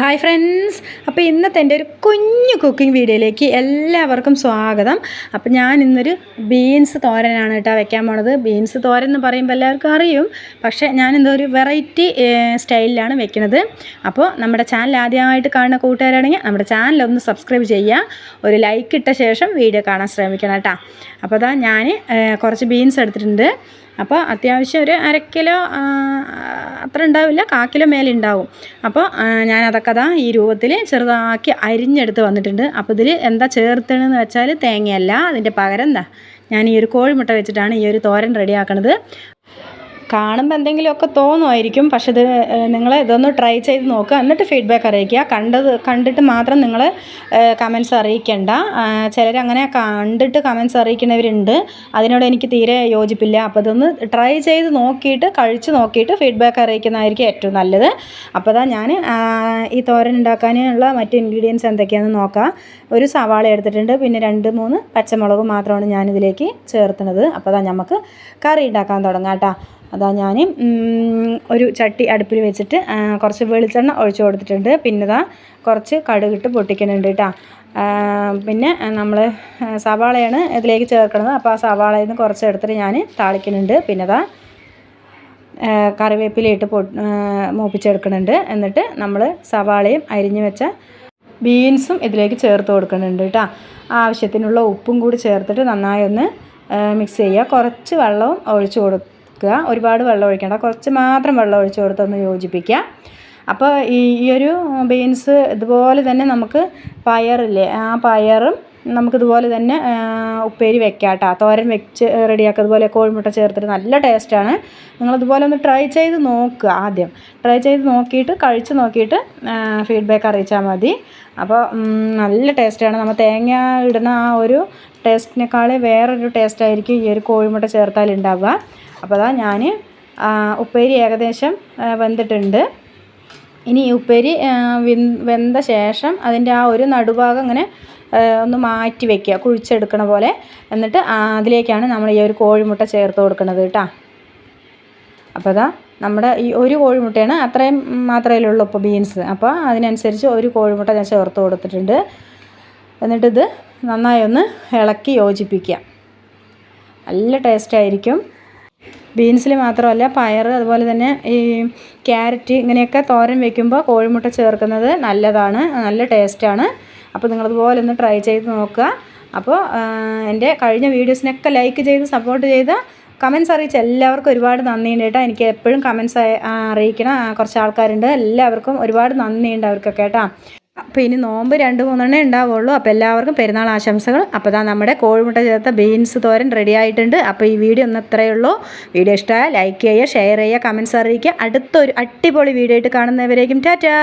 Hi friends അപ്പോൾ ഇന്നത്തെ എന്റെ ഒരു കുഞ്ഞു കുക്കിംഗ് വീഡിയോയിലേക്ക് എല്ലാവർക്കും സ്വാഗതം. അപ്പോൾ ഞാൻ ഇന്നൊരു ബീൻസ് തോരനാണ് കേട്ടോ വെക്കാൻ പോണത്. ബീൻസ് തോരൻ എന്ന് പറയുമ്പോൾ എല്ലാവർക്കും അറിയും. പക്ഷേ ഞാൻ എന്തോ ഒരു വെറൈറ്റി സ്റ്റൈലിലാണ് വെക്കുന്നത് അപ്പോൾ നമ്മുടെ ചാനൽ ആദ്യമായിട്ട് കാണുന്ന കൂട്ടുകാരാണെങ്കിൽ നമ്മുടെ ചാനൽ ഒന്ന് സബ്സ്ക്രൈബ് ചെയ്യുക ഒരു ലൈക്ക് ഇട്ട ശേഷം വീഡിയോ കാണാൻ ശ്രമിക്കണം കേട്ടോ. അപ്പോൾ അതാ ഞാൻ കുറച്ച് ബീൻസ് എടുത്തിട്ടുണ്ട്. അപ്പോൾ അത്യാവശ്യം ഒരു അര കിലോ അത്ര ഉണ്ടാവില്ല കാ കിലോ മേലെ ഉണ്ടാവും. അപ്പോൾ ഞാനതൊക്കെ അതാ ഈ രൂപത്തിൽ ചെറുതാക്കി അരിഞ്ഞെടുത്ത് വന്നിട്ടുണ്ട്. അപ്പോൾ ഇതിൽ എന്താ ചേർത്തണെന്ന് വെച്ചാൽ തേങ്ങയല്ല അതിന്റെ പകരം എന്താ ഞാൻ ഈ ഒരു കോഴിമുട്ട വെച്ചിട്ടാണ് ഈ ഒരു തോരൻ റെഡിയാക്കണത്. കാണുമ്പോൾ എന്തെങ്കിലുമൊക്കെ തോന്നുമായിരിക്കും. പക്ഷേ ഇത് നിങ്ങൾ ഇതൊന്ന് ട്രൈ ചെയ്ത് നോക്കുക എന്നിട്ട് ഫീഡ്ബാക്ക് അറിയിക്കുക. കണ്ടത് കണ്ടിട്ട് മാത്രം നിങ്ങൾ കമൻസ് അറിയിക്കേണ്ട. ചിലരങ്ങനെ കണ്ടിട്ട് കമൻസ് അറിയിക്കുന്നവരുണ്ട്. അതിനോട് എനിക്ക് തീരെ യോജിപ്പില്ല. അപ്പോൾ ഇതൊന്ന് ട്രൈ ചെയ്ത് നോക്കിയിട്ട് കഴിച്ച് നോക്കിയിട്ട് ഫീഡ്ബാക്ക് അറിയിക്കുന്നതായിരിക്കും ഏറ്റവും നല്ലത്. അപ്പോൾ അതാ ഞാൻ ഈ തോരൻ ഉണ്ടാക്കാനുള്ള മറ്റ് ഇൻഗ്രീഡിയൻസ് എന്തൊക്കെയാണെന്ന് നോക്കാം. ഒരു സവാള എടുത്തിട്ടുണ്ട്. പിന്നെ രണ്ട് മൂന്ന് പച്ചമുളക് മാത്രമാണ് ഞാനിതിലേക്ക് ചേർത്തുന്നത്. അപ്പോൾ അതാ നമുക്ക് കറി ഉണ്ടാക്കാൻ തുടങ്ങാം കേട്ടോ. അതാ ഞാൻ ഒരു ചട്ടി അടുപ്പിൽ വെച്ചിട്ട് കുറച്ച് വെളിച്ചെണ്ണ ഒഴിച്ചു കൊടുത്തിട്ടുണ്ട്. പിന്നെ ഇതാ കുറച്ച് കടുകിട്ട് പൊട്ടിക്കുന്നുണ്ട് കേട്ടോ പിന്നെ നമ്മൾ സവാളയാണ് ഇതിലേക്ക് ചേർക്കുന്നത് അപ്പോൾ ആ സവാളയിൽ നിന്ന് കുറച്ച് എടുത്തിട്ട് ഞാൻ താളിക്കുന്നുണ്ട്. പിന്നെ ഇതാ കറിവേപ്പിലയിട്ട് പൊ മൂപ്പിച്ചെടുക്കുന്നുണ്ട്. എന്നിട്ട് നമ്മൾ സവാളയും അരിഞ്ഞു വെച്ച ബീൻസും ഇതിലേക്ക് ചേർത്ത് കൊടുക്കുന്നുണ്ട് കേട്ടോ ആവശ്യത്തിനുള്ള ഉപ്പും കൂടി ചേർത്തിട്ട് നന്നായി ഒന്ന് മിക്സ് ചെയ്യുക. കുറച്ച് വെള്ളവും ഒഴിച്ചു ഒഴിച്ച് കൊടുക്കുക ഒരുപാട് വെള്ളം ഒഴിക്കേണ്ട. കുറച്ച് മാത്രം വെള്ളം ഒഴിച്ച് കൊടുത്തൊന്ന് യോജിപ്പിക്കുക. അപ്പോൾ ഈ ഒരു ബീൻസ് ഇതുപോലെ തന്നെ നമുക്ക് പയറില്ലേ ആ പയറും നമുക്കിതുപോലെ തന്നെ ഉപ്പേരി വെക്കാം കേട്ടോ തോരൻ വെച്ച് റെഡിയാക്കുക. അതുപോലെ കോഴിമുട്ട ചേർത്തിട്ട് നല്ല ടേസ്റ്റാണ്. നിങ്ങളിതുപോലെ ഒന്ന് ട്രൈ ചെയ്ത് നോക്കുക ആദ്യം. ട്രൈ ചെയ്ത് നോക്കിയിട്ട് കഴിച്ച് നോക്കിയിട്ട് ഫീഡ്ബാക്ക് അറിയിച്ചാൽ മതി. അപ്പോൾ നല്ല ടേസ്റ്റാണ്. നമ്മൾ തേങ്ങ ഇടുന്ന ആ ഒരു ടേസ്റ്റിനേക്കാൾ വേറൊരു ടേസ്റ്റായിരിക്കും ഈ ഒരു കോഴിമുട്ട ചേർത്താൽ ഉണ്ടാവുക അപ്പോൾ അതാ ഞാൻ ഉപ്പേരി ഏകദേശം വെന്തിട്ടുണ്ട്. ഇനി ഈ ഉപ്പേരി വെന്ത ശേഷം അതിന്റെ ആ ഒരു നടുഭാഗം ഇങ്ങനെ ഒന്ന് മാറ്റി വെക്കുക കുഴിച്ചെടുക്കണ പോലെ. എന്നിട്ട് അതിലേക്കാണ് നമ്മൾ ഈ ഒരു കോഴിമുട്ട ചേർത്ത് കൊടുക്കുന്നത് കേട്ടോ അപ്പോൾ അതാ നമ്മുടെ ഈ ഒരു കോഴിമുട്ടയാണ് അത്രയും മാത്രമേ ഉള്ളൂ ഇപ്പോൾ ബീൻസ് അപ്പോൾ അതിനനുസരിച്ച് ഒരു കോഴിമുട്ട ഞാൻ ചേർത്ത് കൊടുത്തിട്ടുണ്ട്. എന്നിട്ടിത് നന്നായി ഒന്ന് ഇളക്കി യോജിപ്പിക്കുക. നല്ല ടേസ്റ്റായിരിക്കും ബീൻസിൽ മാത്രമല്ല പയർ അതുപോലെ തന്നെ ഈ ക്യാരറ്റ് ഇങ്ങനെയൊക്കെ തോരൻ വെക്കുമ്പോൾ കോഴിമുട്ട ചേർക്കുന്നത് നല്ലതാണ് നല്ല ടേസ്റ്റാണ് അപ്പോൾ നിങ്ങളതുപോലെ ഒന്ന് ട്രൈ ചെയ്ത് നോക്കുക. അപ്പോൾ എന്റെ കഴിഞ്ഞ വീഡിയോസിനൊക്കെ ലൈക്ക് ചെയ്ത് സപ്പോർട്ട് ചെയ്ത് കമൻസ് അറിയിച്ച എല്ലാവർക്കും ഒരുപാട് നന്ദിയുണ്ട് കേട്ടോ. എനിക്ക് എപ്പോഴും കമൻസ് അറിയിക്കണം കുറച്ച് ആൾക്കാരുണ്ട്. എല്ലാവർക്കും ഒരുപാട് നന്ദിയുണ്ട് അവർക്കൊക്കെ കേട്ടോ. അപ്പോൾ ഇനി നോമ്പ് രണ്ട് മൂന്നെണ്ണേ ഉണ്ടാവുള്ളൂ. അപ്പോൾ എല്ലാവർക്കും പെരുന്നാൾ ആശംസകൾ. അപ്പോൾ ഇതാ നമ്മുടെ കോഴിമുട്ട ചേർത്ത ബീൻസ് തോരൻ റെഡി ആയിട്ടുണ്ട്. അപ്പോൾ ഈ വീഡിയോ ഒന്ന് ഇത്രയേ ഉള്ളൂ. വീഡിയോ ഇഷ്ടമായ ലൈക്ക് ചെയ്യുക ഷെയർ ചെയ്യുക കമൻസ് അറിയിക്കുക. അടുത്തൊരു അടിപൊളി വീഡിയോ ആയിട്ട് കാണുന്നവരേക്കും ടാറ്റാ.